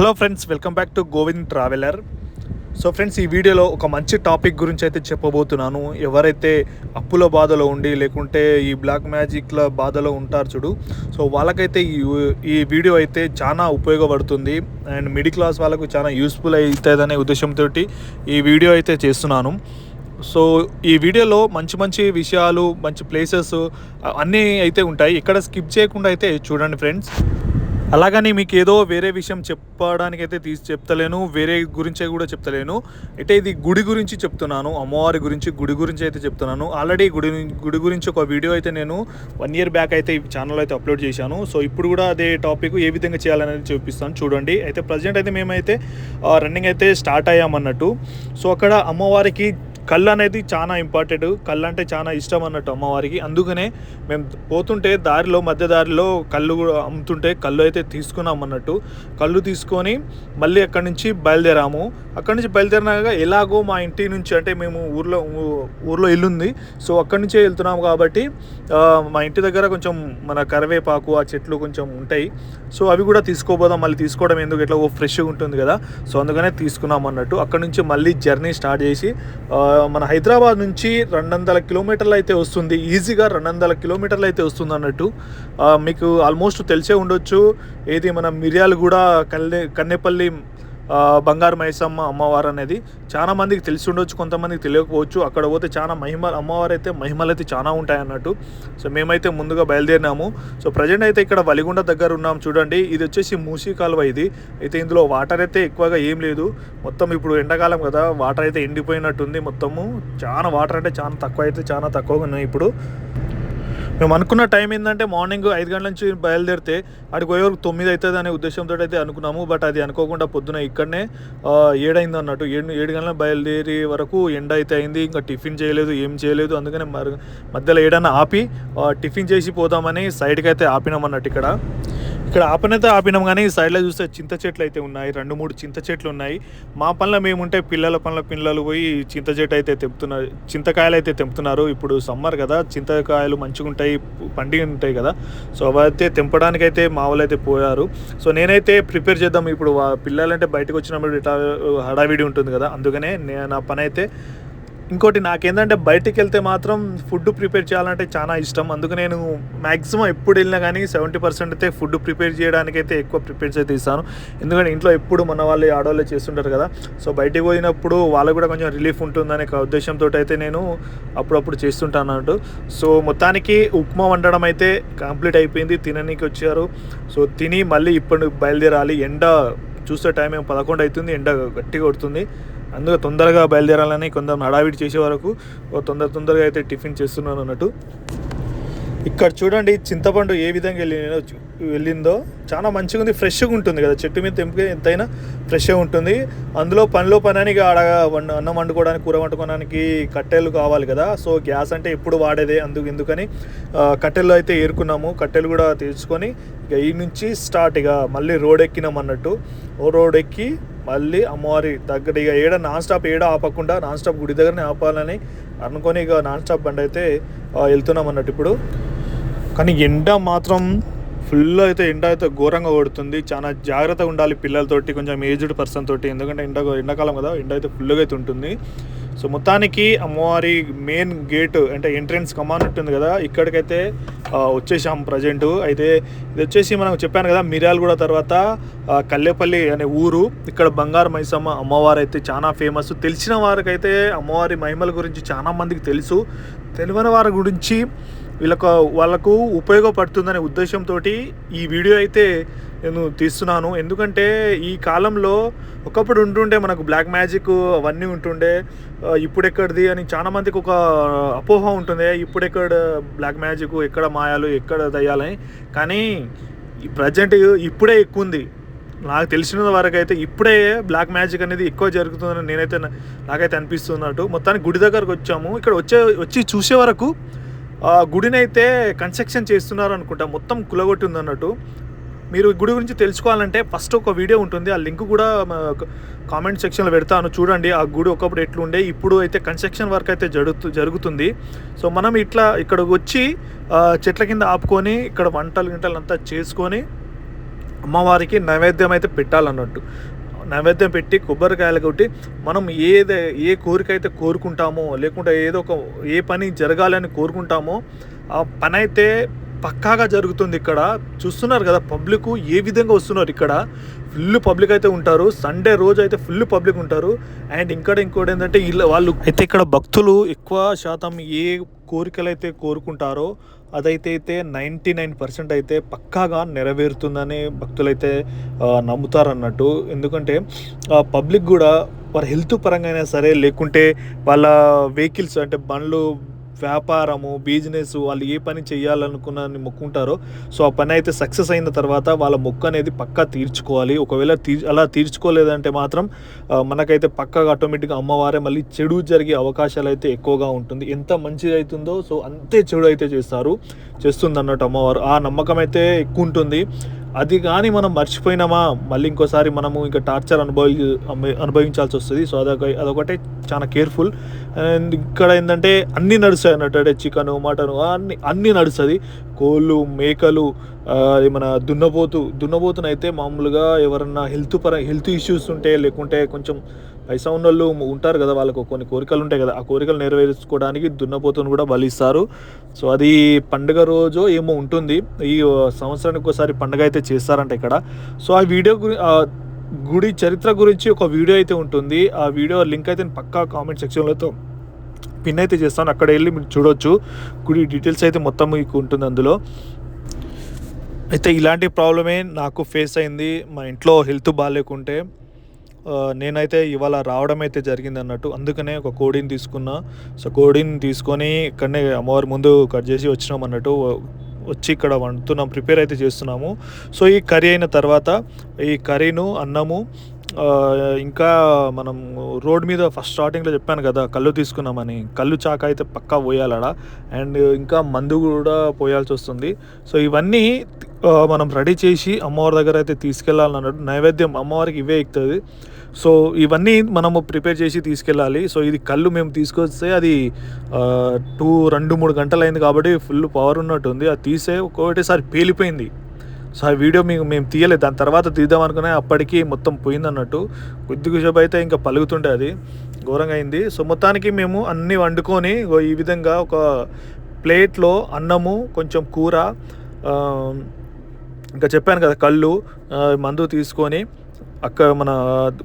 Hello friends welcome back to Govind traveller. So friends ఈ వీడియోలో ఒక మంచి టాపిక్ గురించి అయితే చెప్పబోతున్నాను. ఎవరైతే అప్పుల బాధలో ఉండి లేకుంటే ఈ బ్లాక్ మ్యాజిక్ల బాధలో ఉంటారు చూడు సో వాళ్ళకైతే ఈ ఈ వీడియో అయితే చాలా ఉపయోగపడుతుంది. అండ్ మిడిల్ క్లాస్ వాళ్ళకు చాలా యూస్ఫుల్ అవుతుందనే ఉద్దేశంతో ఈ వీడియో అయితే చేస్తున్నాను. సో ఈ వీడియోలో మంచి మంచి విషయాలు మంచి ప్లేసెస్ అన్నీ అయితే ఉంటాయి. ఇక్కడ స్కిప్ చేయకుండా అయితే చూడండి ఫ్రెండ్స్. అలాగని మీకు ఏదో వేరే విషయం చెప్పడానికి అయితే తీసి చెప్తలేను వేరే గురించే కూడా చెప్తలేను. అయితే ఇది గుడి గురించి చెప్తున్నాను అమ్మవారి గురించి గుడి గురించి అయితే చెప్తున్నాను. ఆల్రెడీ గుడి గుడి గురించి ఒక వీడియో అయితే నేను వన్ ఇయర్ బ్యాక్ అయితే ఈ ఛానల్ అయితే అప్లోడ్ చేశాను. సో ఇప్పుడు కూడా అదే టాపిక్ ఏ విధంగా చేయాలనేది చూపిస్తాను చూడండి. అయితే ప్రజెంట్ అయితే మేమైతే రన్నింగ్ అయితే స్టార్ట్ అయ్యామన్నట్టు. సో అక్కడ అమ్మవారికి కళ్ళు అనేది చాలా ఇంపార్టెంట్ కళ్ళు అంటే చాలా ఇష్టం అన్నట్టు అమ్మవారికి. అందుకనే మేము పోతుంటే దారిలో మధ్య దారిలో కళ్ళు కూడా అమ్ముతుంటే కళ్ళు అయితే తీసుకున్నాం అన్నట్టు. కళ్ళు తీసుకొని మళ్ళీ అక్కడి నుంచి బయలుదేరాము. అక్కడి నుంచి బయలుదేరినాక ఎలాగో మా ఇంటి నుంచి అంటే మేము ఊర్లో ఊర్లో ఇల్లుంది. సో అక్కడి నుంచే వెళ్తున్నాము కాబట్టి మా ఇంటి దగ్గర కొంచెం మన కరివేపాకు ఆ చెట్లు కొంచెం ఉంటాయి. సో అవి కూడా తీసుకోపోదాం మళ్ళీ తీసుకోవడం ఎందుకు? ఎట్లా ఓ ఫ్రెష్గా ఉంటుంది కదా. సో అందుకనే తీసుకున్నాం అన్నట్టు. అక్కడి నుంచి మళ్ళీ జర్నీ స్టార్ట్ చేసి మన హైదరాబాద్ నుంచి రెండు వందల కిలోమీటర్లు అయితే వస్తుంది. ఈజీగా రెండు వందల కిలోమీటర్లు అయితే వస్తుంది అన్నట్టు. మీకు ఆల్మోస్ట్ తెలిసే ఉండొచ్చు. ఏది మన మిర్యాలగూడ కూడా కల్లె కన్నెపల్లి బంగారు మైసమ్మ అమ్మవారు అనేది చాలా మందికి తెలిసి ఉండొచ్చు కొంతమందికి తెలియకపోవచ్చు. అక్కడ పోతే చాలా మహిమ అమ్మవారు అయితే మహిమలు అయితే చాలా ఉంటాయి అన్నట్టు సో మేమైతే ముందుగా బయలుదేరినాము. సో ప్రజెంట్ అయితే ఇక్కడ వలిగుండ దగ్గర ఉన్నాం చూడండి. ఇది వచ్చేసి మూసీ కాలువ ఇది. అయితే ఇందులో వాటర్ అయితే ఎక్కువగా ఏం లేదు. మొత్తం ఇప్పుడు ఎండాకాలం కదా వాటర్ అయితే ఎండిపోయినట్టుంది. మొత్తము చాలా వాటర్ అంటే చాలా తక్కువ అయితే చాలా తక్కువగా ఉన్నాయి ఇప్పుడు. మేము అనుకున్న టైం ఏంటంటే మార్నింగ్ ఐదు గంటల నుంచి బయలుదేరితే అక్కడికి పోయేవరకు తొమ్మిది అవుతుంది అనే ఉద్దేశంతో అయితే అనుకున్నాము. బట్ అది అనుకోకుండా పొద్దున ఇక్కడనే ఏడైంది అన్నట్టు. ఏడు ఏడు గంటల బయలుదేరి వరకు ఎండ అయితే అయింది. ఇంకా టిఫిన్ చేయలేదు ఏం చేయలేదు. అందుకనే మరి మధ్యలో ఏడన్నా ఆపి టిఫిన్ చేసి పోదామని సైడ్కి అయితే ఆపినాం అన్నట్టు ఇక్కడ. ఇక్కడ ఆపనైతే ఆపినాం కానీ సైడ్లో చూస్తే చింత చెట్లు అయితే ఉన్నాయి. రెండు మూడు చింత చెట్లు ఉన్నాయి. మా పనుల మేముంటే పిల్లల పనుల పిల్లలు పోయి చింత చెట్టు అయితే తెంపుతున్నారు చింతకాయలు అయితే తెంపుతున్నారు. ఇప్పుడు సమ్మర్ కదా చింతకాయలు మంచిగా ఉంటాయి పండిగ ఉంటాయి కదా. సో అవైతే తెంపడానికి అయితే మా వాళ్ళు అయితే పోయారు. సో నేనైతే ప్రిపేర్ చేద్దాం. ఇప్పుడు పిల్లలంటే బయటకు వచ్చినప్పుడు ఇట్లా హడావిడి ఉంటుంది కదా. అందుకనే నేను నా పని అయితే ఇంకోటి నాకేంటంటే బయటికి వెళ్తే మాత్రం ఫుడ్ ప్రిపేర్ చేయాలంటే చాలా ఇష్టం. అందుకు నేను మ్యాక్సిమం ఎప్పుడు వెళ్ళినా కానీ సెవెంటీ పర్సెంట్ అయితే ఫుడ్ ప్రిపేర్ చేయడానికైతే ఎక్కువ ప్రిపేర్ అయితే ఇస్తాను. ఎందుకంటే ఇంట్లో ఎప్పుడు మన వాళ్ళు ఆడవాళ్ళే చేస్తుంటారు కదా. సో బయటికి పోయినప్పుడు వాళ్ళకు కూడా కొంచెం రిలీఫ్ ఉంటుందనే ఒక ఉద్దేశంతో అయితే నేను అప్పుడప్పుడు చేస్తుంటాను అన్నట్టు. సో మొత్తానికి ఉప్మా వండడం అయితే కంప్లీట్ అయిపోయింది. తిననీకి వచ్చారు. సో తిని మళ్ళీ ఇప్పుడు బయలుదేరాలి. ఎండ చూస్తే టైం ఏం పదకొండు అవుతుంది. ఎండ గట్టిగా కొడుతుంది. అందుకే తొందరగా బయలుదేరాలని కొందరు హడావిడి చేసే వరకు ఓ తొందర తొందరగా అయితే టిఫిన్ చేస్తున్నాను అన్నట్టు. ఇక్కడ చూడండి చింతపండు ఏ విధంగా వెళ్ళిందో వెళ్ళిందో. చాలా మంచిగా ఉంది ఫ్రెష్గా ఉంటుంది కదా. చెట్టు మీద తెంపితే ఎంతైనా ఫ్రెష్గా ఉంటుంది. అందులో పనిలో పనానికి ఆడ వండ అన్నం వండుకోవడానికి కూర వండుకోవడానికి కట్టెలు కావాలి కదా. సో గ్యాస్ అంటే ఎప్పుడు వాడేదే అందుకు ఎందుకని కట్టెలు అయితే ఏరుకున్నాము. కట్టెలు కూడా తీసుకొని ఇక ఈ నుంచి స్టార్ట్ ఇక. మళ్ళీ రోడ్ ఎక్కినాం అన్నట్టు. ఓ రోడ్ ఎక్కి మళ్ళీ అమ్మవారి దగ్గర ఇక ఏడ నాన్ స్టాప్ ఏడ ఆపకుండా నాన్ స్టాప్ గుడి దగ్గరనే ఆపాలని అనుకొని ఇక నాన్ స్టాప్ బండి అయితే వెళ్తున్నాం అన్నట్టు ఇప్పుడు. కానీ ఎండ మాత్రం ఫుల్ అయితే ఎండ అయితే ఘోరంగా కొడుతుంది. చాలా జాగ్రత్తగా ఉండాలి పిల్లలతోటి కొంచెం ఏజ్డ్ పర్సన్ తోటి. ఎందుకంటే ఎండ ఎండాకాలం కదా ఎండ అయితే ఫుల్గా అయితే ఉంటుంది. సో మొత్తానికి అమ్మవారి మెయిన్ గేట్ అంటే ఎంట్రన్స్ కమాన్ ఉంటుంది కదా ఇక్కడికైతే వచ్చేసాం ప్రజెంట్ అయితే ఇది వచ్చేసి మనం చెప్పాను కదా మిర్యాలగూడ తర్వాత కల్లేపల్లి అనే ఊరు ఇక్కడ బంగారు మైసమ్మ అమ్మవారు అయితే చాలా ఫేమస్ తెలిసిన వారికైతే అమ్మవారి మహిమల గురించి చాలా మందికి తెలుసు. తెలియని వారి గురించి వీళ్ళకు వాళ్ళకు ఉపయోగపడుతుందనే ఉద్దేశంతో ఈ వీడియో అయితే నేను తీస్తున్నాను. ఎందుకంటే ఈ కాలంలో ఒకప్పుడు ఉంటుండే మనకు బ్లాక్ మ్యాజిక్ అవన్నీ ఉంటుండే. ఇప్పుడెక్కడిది ఇప్పుడు ఎక్కడిది అని చాలా మందికి ఒక అపోహ ఉంటుంది. ఇప్పుడు ఎక్కడ బ్లాక్ మ్యాజిక్ ఎక్కడ మాయాలు ఎక్కడ దయ్యాలని కానీ ప్రజెంట్ ఇప్పుడే ఎక్కువ ఉంది నాకు తెలిసిన వరకు అయితే ఇప్పుడే బ్లాక్ మ్యాజిక్ అనేది ఎక్కువ జరుగుతుందని నేనైతే నాకైతే అనిపిస్తున్నట్టు మొత్తానికి గుడి దగ్గరకు వచ్చాము. ఇక్కడ వచ్చే వచ్చి చూసే వరకు గుడిని అయితే కన్స్ట్రక్షన్ చేస్తున్నారు అనుకుంటా. మొత్తం కులగొట్టి ఉంది అన్నట్టు మీరు గుడి గురించి తెలుసుకోవాలంటే ఫస్ట్ ఒక వీడియో ఉంటుంది. ఆ లింక్ కూడా కామెంట్ సెక్షన్లో పెడతాను. చూడండి ఆ గుడి ఒకప్పుడు ఎట్లుండే ఇప్పుడు అయితే కన్స్ట్రక్షన్ వర్క్ అయితే జరుగుతు జరుగుతుంది. సో మనం ఇట్లా ఇక్కడ వచ్చి చెట్ల కింద ఆపుకొని ఇక్కడ వంటలు గింటలు అంతా చేసుకొని అమ్మవారికి నైవేద్యం అయితే పెట్టాలన్నట్టు. నైవేద్యం పెట్టి కొబ్బరికాయలు కొట్టి మనం ఏది ఏ కోరిక అయితే కోరుకుంటామో లేకుంటే ఏదో ఒక ఏ పని జరగాలని కోరుకుంటామో ఆ పని అయితే పక్కాగా జరుగుతుంది ఇక్కడ. చూస్తున్నారు కదా పబ్లిక్ ఏ విధంగా వస్తున్నారు ఇక్కడ. ఫుల్ పబ్లిక్ అయితే ఉంటారు. సండే రోజు అయితే ఫుల్ పబ్లిక్ ఉంటారు. అండ్ ఇంకా ఇంకోటి ఏంటంటే వీళ్ళ వాళ్ళు అయితే ఇక్కడ భక్తులు ఎక్కువ శాతం ఏ కోరికలు అయితే కోరుకుంటారో అదైతే అయితే నైంటీ నైన్ పర్సెంట్ అయితే పక్కాగా నెరవేరుతుందని భక్తులైతే నమ్ముతారన్నట్టు. ఎందుకంటే పబ్లిక్ కూడా వారి హెల్త్ పరంగా అయినా సరే లేకుంటే వాళ్ళ వెహికల్స్ అంటే బండ్లు వ్యాపారము బిజినెస్ వాళ్ళు ఏ పని చేయాలనుకున్న మొక్కుంటారో సో ఆ పని అయితే సక్సెస్ అయిన తర్వాత వాళ్ళ మొక్కు అనేది పక్కా తీర్చుకోవాలి. ఒకవేళ తీర్ అలా తీర్చుకోలేదంటే మాత్రం మనకైతే పక్కాగా ఆటోమేటిక్గా అమ్మవారే మళ్ళీ చెడు జరిగే అవకాశాలు అయితే ఎక్కువగా ఉంటుంది. ఎంత మంచిది అవుతుందో సో అంతే చెడు అయితే చేస్తారు చేస్తుంది అన్నట్టు అమ్మవారు. ఆ నమ్మకం అయితే ఎక్కువ ఉంటుంది. అది కానీ మనం మర్చిపోయినామా? మళ్ళీ ఇంకోసారి మనము ఇంకా టార్చర్ అనుభవి అనుభవించాల్సి వస్తుంది. సో అదొక అదొకటే చాలా కేర్ఫుల్. అండ్ ఇక్కడ ఏంటంటే అన్నీ నడుస్తాయి అన్నట్టు. అంటే చికెన్ మటను అన్ని అన్నీ నడుస్తుంది. కోళ్ళు మేకలు అది మన దున్నపోతు దున్నపోతునైతే మామూలుగా ఎవరన్నా హెల్త్ పర హెల్త్ ఇష్యూస్ ఉంటే లేకుంటే కొంచెం పైసా ఉన్న వాళ్ళు ఉంటారు కదా వాళ్ళకు కొన్ని కోరికలు ఉంటాయి కదా ఆ కోరికలు నెరవేర్చుకోవడానికి దున్నపోతును కూడా బలిస్తారు. సో అది పండుగ రోజు ఏమో ఉంటుంది. ఈ సంవత్సరానికి ఒకసారి పండుగ అయితే చేస్తారంట ఇక్కడ. సో ఆ వీడియో గురి గుడి చరిత్ర గురించి ఒక వీడియో అయితే ఉంటుంది. ఆ వీడియో లింక్ అయితే నేను పక్కా కామెంట్ సెక్షన్లతో పిన్ అయితే చేస్తాను. అక్కడ వెళ్ళి మీరు చూడొచ్చు. గుడి డీటెయిల్స్ అయితే మొత్తం మీకు ఉంటుంది అందులో. అయితే ఇలాంటి ప్రాబ్లమే నాకు ఫేస్ అయింది. మా ఇంట్లో హెల్త్ బాగాలేకుంటే నేనైతే ఇవాళ రావడం అయితే జరిగింది అన్నట్టు అందుకనే ఒక కోడిని తీసుకున్నా. సో కోడిని తీసుకొని ఇక్కడనే అమ్మవారి ముందు కట్ చేసి వచ్చినాం అన్నట్టు వచ్చి ఇక్కడ వండుతున్నాం ప్రిపేర్ అయితే చేస్తున్నాము. సో ఈ కర్రీ అయిన తర్వాత ఈ కర్రీను అన్నము ఇంకా మనం రోడ్ మీద ఫస్ట్ స్టార్టింగ్లో చెప్పాను కదా కళ్ళు తీసుకున్నామని. కళ్ళు చాక అయితే పక్కా పోయాలడ? అండ్ ఇంకా మందు కూడా పోయాల్సి వస్తుంది. సో ఇవన్నీ మనం రెడీ చేసి అమ్మవారి దగ్గర అయితే తీసుకెళ్ళాలన్నట్టు నైవేద్యం అమ్మవారికి ఇవే ఎక్కుతుంది సో ఇవన్నీ మనము ప్రిపేర్ చేసి తీసుకెళ్ళాలి. సో ఇది కళ్ళు మేము తీసుకొస్తే అది టూ రెండు మూడు గంటలు అయింది కాబట్టి ఫుల్ పవర్ ఉన్నట్టుంది. అది తీసే ఒకటేసారి పేలిపోయింది. సో ఆ వీడియో మీకు మేము తీయలేదు. దాని తర్వాత తీద్దాం అనుకునే అప్పటికి మొత్తం పోయింది అన్నట్టు. కొద్దిసేపు అయితే ఇంకా పలుకుతుండే అది. ఘోరంగా అయింది. సో మొత్తానికి మేము అన్నీ వండుకొని ఈ విధంగా ఒక ప్లేట్లో అన్నము కొంచెం కూర ఇంకా చెప్పాను కదా కళ్ళు మందు తీసుకొని అక్కడ మన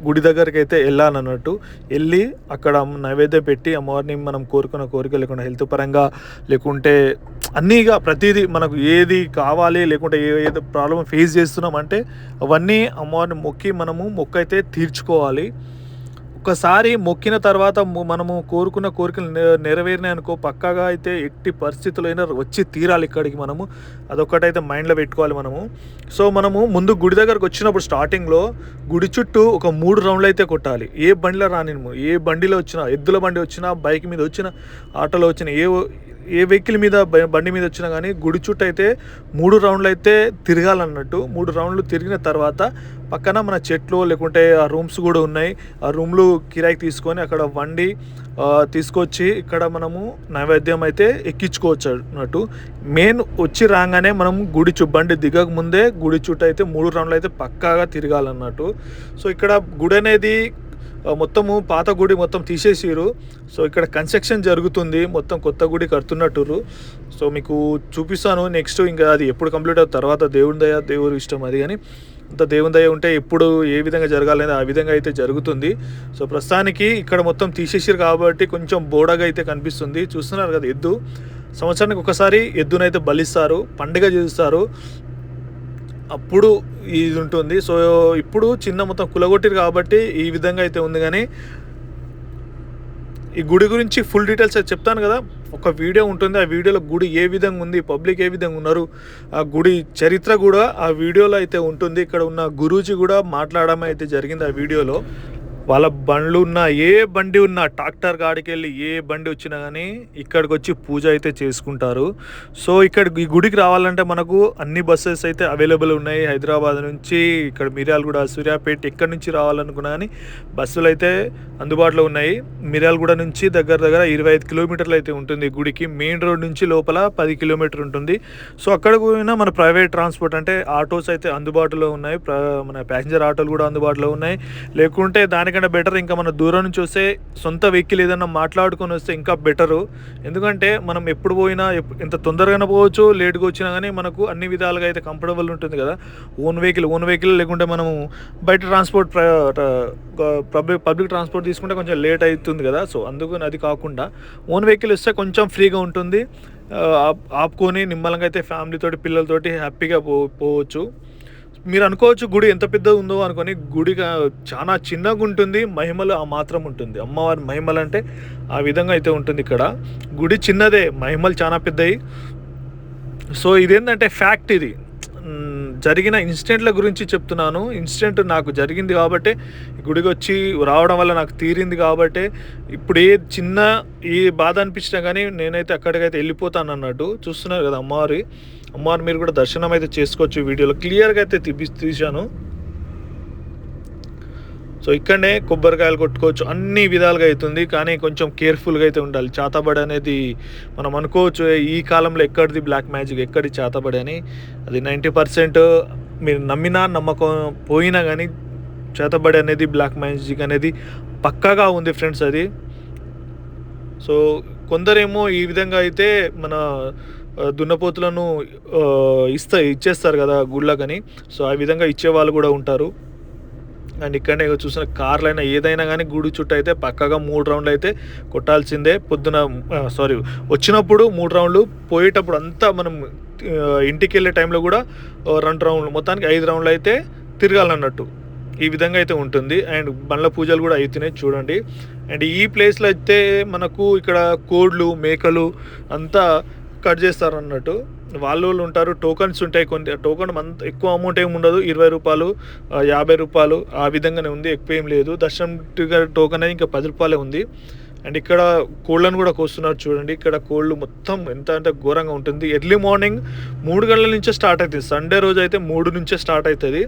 గుడి దగ్గరికి అయితే వెళ్ళాలన్నట్టు వెళ్ళి అక్కడ నైవేద్యం పెట్టి అమ్మవారిని మనం కోరుకున్న కోరిక లేకుండా హెల్త్ పరంగా లేకుంటే అన్నీగా ప్రతిదీ మనకు ఏది కావాలి లేకుంటే ఏ ఏదో ప్రాబ్లమ్ ఫేస్ చేస్తున్నాం అంటే అవన్నీ అమ్మవారిని మొక్కి మనము మొక్క అయితే తీర్చుకోవాలి. ఒక్కసారి మొక్కిన తర్వాత మనము కోరుకున్న కోరికలు నెరవేరినాయి అనుకో పక్కాగా అయితే ఎట్టి పరిస్థితుల్లో అయినా వచ్చి తీరాలి ఇక్కడికి మనము. అదొక్కటైతే మైండ్లో పెట్టుకోవాలి మనము. సో మనము ముందు గుడి దగ్గరకు వచ్చినప్పుడు స్టార్టింగ్లో గుడి చుట్టూ ఒక మూడు రౌండ్లు అయితే కొట్టాలి. ఏ బండిలో రాని ఏ బండిలో వచ్చినా ఎద్దుల బండి వచ్చినా బైక్ మీద వచ్చినా ఆటోలో వచ్చిన ఏ ఏ వెహికల్ మీద బండి మీద వచ్చినా కానీ గుడి చుట్టూ అయితే మూడు రౌండ్లు అయితే తిరగాలన్నట్టు. మూడు రౌండ్లు తిరిగిన తర్వాత పక్కన మన చెట్లు లేకుంటే ఆ రూమ్స్ కూడా ఉన్నాయి. ఆ రూమ్లు కిరాయికి తీసుకొని అక్కడ వండి తీసుకొచ్చి ఇక్కడ మనము నైవేద్యం అయితే ఎక్కించుకోవచ్చు అన్నట్టు మెయిన్ వచ్చి రాగానే మనం గుడి చు బండి దిగక ముందే గుడి చుట్టూ అయితే మూడు రౌండ్లు అయితే పక్కాగా తిరగాలన్నట్టు. సో ఇక్కడ గుడి అనేది మొత్తము పాత గుడి మొత్తం తీసేసిరు సో ఇక్కడ కన్స్ట్రక్షన్ జరుగుతుంది. మొత్తం కొత్త గుడి కడుతున్నట్టురు సో మీకు చూపిస్తాను. నెక్స్ట్ ఇంకా అది ఎప్పుడు కంప్లీట్ అవుతుంది తర్వాత దేవుడి దయ దేవుడి ఇష్టం అది కానీ. అంత దేవుని దయ ఉంటే ఎప్పుడు ఏ విధంగా జరగాలనేది ఆ విధంగా అయితే జరుగుతుంది. సో ప్రస్తుతానికి ఇక్కడ మొత్తం తీసేసారు కాబట్టి కొంచెం బోడగా అయితే కనిపిస్తుంది. చూస్తున్నారు కదా ఎద్దు. సంవత్సరానికి ఒకసారి ఎద్దునైతే బలిస్తారు పండుగ చేస్తారు. అప్పుడు ఇది ఉంటుంది. సో ఇప్పుడు చిన్న మొత్తం కులగొట్టిరు కాబట్టి ఈ విధంగా అయితే ఉంది. కానీ ఈ గుడి గురించి ఫుల్ డీటెయిల్స్ అయితే చెప్తాను కదా. ఒక వీడియో ఉంటుంది ఆ వీడియోలో గుడి ఏ విధంగా ఉంది పబ్లిక్ ఏ విధంగా ఉన్నారు ఆ గుడి చరిత్ర కూడా ఆ వీడియోలో అయితే ఉంటుంది. ఇక్కడ ఉన్న గురూజీ కూడా మాట్లాడడం అయితే జరిగింది ఆ వీడియోలో. వాళ్ళ బండ్లు ఉన్న ఏ బండి ఉన్నా ట్రాక్టర్ గాడికి వెళ్ళి ఏ బండి వచ్చినా కానీ ఇక్కడికి వచ్చి పూజ అయితే చేసుకుంటారు. సో ఇక్కడ ఈ గుడికి రావాలంటే మనకు అన్ని బస్సెస్ అయితే అవైలబుల్ ఉన్నాయి. హైదరాబాద్ నుంచి ఇక్కడ మిర్యాలగూడ సూర్యాపేట ఎక్కడి నుంచి రావాలనుకున్నా కానీ బస్సులు అయితే అందుబాటులో ఉన్నాయి. మిర్యాలగూడ నుంచి దగ్గర దగ్గర ఇరవై ఐదు కిలోమీటర్లు అయితే ఉంటుంది గుడికి. మెయిన్ రోడ్ నుంచి లోపల పది కిలోమీటర్ ఉంటుంది. సో అక్కడ పోయినా మన ప్రైవేట్ ట్రాన్స్పోర్ట్ అంటే ఆటోస్ అయితే అందుబాటులో ఉన్నాయి. మన ప్యాసింజర్ ఆటోలు కూడా అందుబాటులో ఉన్నాయి. లేకుంటే దానికి దానికంటే బెటర్ ఇంకా మన దూరం నుంచి వస్తే సొంత వెహికల్ ఏదైనా మాట్లాడుకొని వస్తే ఇంకా బెటరు. ఎందుకంటే మనం ఎప్పుడు పోయినా ఎంత తొందరగానే పోవచ్చు లేట్గా వచ్చినా కానీ మనకు అన్ని విధాలుగా అయితే కంఫర్టబుల్ ఉంటుంది కదా. ఓన్ వెహికల్ ఓన్ వెహికల్ లేకుంటే మనము బయట ట్రాన్స్పోర్ట్ పబ్లిక్ పబ్లిక్ ట్రాన్స్పోర్ట్ తీసుకుంటే కొంచెం లేట్ అవుతుంది కదా. సో అందుకని అది కాకుండా ఓన్ వెహికల్ ఇస్తే కొంచెం ఫ్రీగా ఉంటుంది. ఆపుకొని నిమ్మలంగా అయితే ఫ్యామిలీతోటి పిల్లలతోటి హ్యాపీగా పో పోవచ్చు. మీరు అనుకోవచ్చు గుడి ఎంత పెద్దగా ఉందో అనుకొని గుడి చాలా చిన్నగా ఉంటుంది మహిమలు ఆ మాత్రం ఉంటుంది. అమ్మవారి మహిమలు అంటే ఆ విధంగా అయితే ఉంటుంది ఇక్కడ. గుడి చిన్నదే మహిమలు చాలా పెద్దవి సో ఇదేంటంటే ఫ్యాక్ట్ ఇది. జరిగిన ఇన్సిడెంట్ల గురించి చెప్తున్నాను. ఇన్సిడెంట్ నాకు జరిగింది కాబట్టి గుడికి వచ్చి రావడం వల్ల నాకు తీరింది కాబట్టి ఇప్పుడు ఏ చిన్న ఈ బాధ అనిపించినా కానీ నేనైతే అక్కడికైతే వెళ్ళిపోతాను అన్నట్టు చూస్తున్నారు కదా అమ్మవారి. అమ్మవారు మీరు కూడా దర్శనం అయితే చేసుకోవచ్చు వీడియోలో. క్లియర్గా అయితే తిప్పి తీశాను. సో ఇక్కడనే కొబ్బరికాయలు కొట్టుకోవచ్చు. అన్ని విధాలుగా అవుతుంది. కానీ కొంచెం కేర్ఫుల్గా అయితే ఉండాలి. చాతబడి అనేది మనం అనుకోవచ్చు ఈ కాలంలో ఎక్కడిది బ్లాక్ మ్యాజిక్ ఎక్కడి చాతబడి అని. అది నైంటీ పర్సెంట్ మీరు నమ్మినా నమ్మకం పోయినా కానీ చేతబడి అనేది బ్లాక్ మ్యాజిక్ అనేది పక్కాగా ఉంది ఫ్రెండ్స్ అది. సో కొందరేమో ఈ విధంగా అయితే మన దున్నపోతులను ఇస్తా ఇచ్చేస్తారు కదా గుళ్ళకని. సో ఆ విధంగా ఇచ్చే వాళ్ళు కూడా ఉంటారు. అండ్ ఇక్కడనే చూసిన కార్లు అయినా ఏదైనా కానీ గుడి చుట్టూ అయితే పక్కగా మూడు రౌండ్లు అయితే కొట్టాల్సిందే. పొద్దున సారీ వచ్చినప్పుడు మూడు రౌండ్లు పోయేటప్పుడు అంతా మనం ఇంటికి వెళ్ళే టైంలో కూడా రెండు రౌండ్లు మొత్తానికి ఐదు రౌండ్లు అయితే తిరగాలన్నట్టు. ఈ విధంగా అయితే ఉంటుంది. అండ్ బండ్ల పూజలు కూడా అవుతున్నాయి చూడండి. అండ్ ఈ ప్లేస్లో అయితే మనకు ఇక్కడ కోడ్లు మేకలు అంతా కట్ చేస్తారు అన్నట్టు. వాళ్ళు వాళ్ళు ఉంటారు టోకన్స్ ఉంటాయి కొన్ని టోకన్ అంత ఎక్కువ అమౌంట్ ఏమి ఉండదు. ఇరవై రూపాయలు యాభై రూపాయలు ఆ విధంగానే ఉంది. ఎక్కువ ఏం లేదు. దర్శనం టోకన్ అనేది ఇంకా పది రూపాయలే ఉంది. అండ్ ఇక్కడ కోళ్ళను కూడా కోస్తున్నారు చూడండి. ఇక్కడ కోళ్ళు మొత్తం ఎంత అంటే ఘోరంగా ఉంటుంది. ఎర్లీ మార్నింగ్ మూడు గంటల నుంచే స్టార్ట్ అవుతుంది. సండే రోజు అయితే మూడు నుంచే స్టార్ట్ అవుతుంది.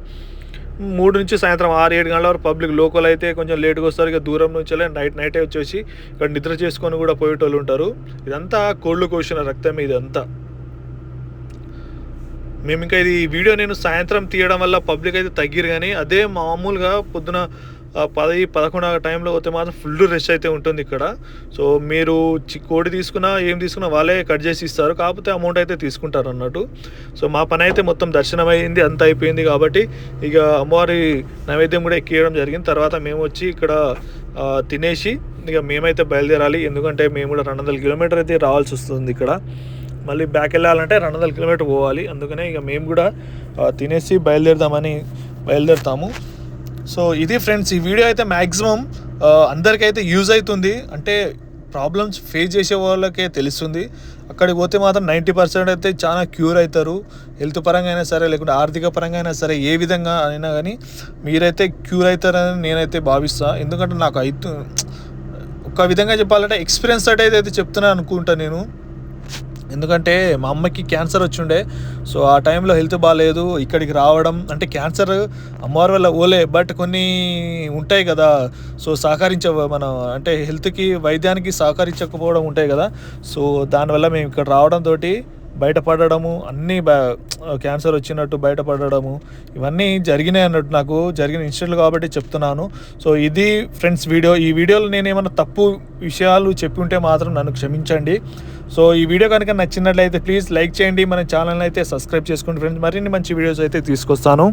మూడు నుంచి సాయంత్రం ఆరు ఏడు గంటల వరకు పబ్లిక్ లోకల్ అయితే కొంచెం లేట్గా వస్తారు. ఇక దూరం నుంచి వెళ్ళి నైట్ నైటే వచ్చేసి ఇక్కడ నిద్ర చేసుకొని కూడా పోయేటోళ్ళు ఉంటారు. ఇదంతా కోళ్ళు కోసిన రక్తం ఇదంతా మేము ఇంకా ఇది వీడియో నేను సాయంత్రం తీయడం వల్ల పబ్లిక్ అయితే తగ్గిరు కానీ అదే మామూలుగా పొద్దున పది పదకొండు టైంలో పోతే మాత్రం ఫుల్ రష్ అయితే ఉంటుంది ఇక్కడ. సో మీరు చి- కోడి తీసుకున్నా ఏం తీసుకున్నా వాళ్ళే కట్ చేసి ఇస్తారు. కాకపోతే అమౌంట్ అయితే తీసుకుంటారు అన్నట్టు. సో మా పని అయితే మొత్తం దర్శనం అయింది అంత అయిపోయింది కాబట్టి ఇక అమ్మవారి నైవేద్యం కూడా ఎక్కియడం జరిగింది. తర్వాత మేము వచ్చి ఇక్కడ తినేసి ఇక మేమైతే బయలుదేరాలి. ఎందుకంటే మేము కూడా రెండు వందల కిలోమీటర్ అయితే రావాల్సి వస్తుంది ఇక్కడ. మళ్ళీ బ్యాక్ వెళ్ళాలంటే రెండు వందల కిలోమీటర్ పోవాలి. అందుకనే ఇక మేము కూడా తినేసి బయలుదేరుదామని బయలుదేరుతాము. సో ఇది ఫ్రెండ్స్ ఈ వీడియో అయితే మ్యాక్సిమం అందరికైతే యూజ్ అవుతుంది. అంటే ప్రాబ్లమ్స్ ఫేస్ చేసే వాళ్ళకే తెలుస్తుంది. అక్కడికి పోతే మాత్రం నైంటీ పర్సెంట్ అయితే చాలా క్యూర్ అవుతారు. హెల్త్ పరంగా అయినా సరే లేకుంటే ఆర్థిక పరంగా అయినా సరే ఏ విధంగా అయినా కానీ మీరైతే క్యూర్ అవుతారని నేనైతే భావిస్తా. ఎందుకంటే నాకు అయితే ఒక విధంగా చెప్పాలంటే ఎక్స్పీరియన్స్ అయితే చెప్తున్నా అనుకుంటా నేను. ఎందుకంటే మా అమ్మకి క్యాన్సర్ వచ్చిండే సో ఆ టైంలో హెల్త్ బాగాలేదు ఇక్కడికి రావడం అంటే క్యాన్సర్ అమ్మవారి వల్ల ఓలే బట్ కొన్ని ఉంటాయి కదా సో సహకరించ మనం అంటే హెల్త్కి వైద్యానికి సహకరించకపోవడం ఉంటాయి కదా సో దానివల్ల మేము ఇక్కడ రావడంతో బయటపడడము అన్నీ క్యాన్సర్ వచ్చినట్టు బయటపడడము ఇవన్నీ జరిగినాయి అన్నట్టు నాకు జరిగిన ఇన్సిడెంట్లు కాబట్టి చెప్తున్నాను. సో ఇది ఫ్రెండ్స్ వీడియో ఈ వీడియోలో నేను ఏమైనా తప్పు విషయాలు చెప్పి ఉంటే మాత్రం నన్ను క్షమించండి. సో ఈ వీడియో కనుక నచ్చినట్లయితే ప్లీజ్ లైక్ చేయండి. మన ఛానల్ అయితే సబ్స్క్రైబ్ చేసుకోండి ఫ్రెండ్స్ మరిన్ని మంచి వీడియోస్ అయితే తీసుకొస్తాను.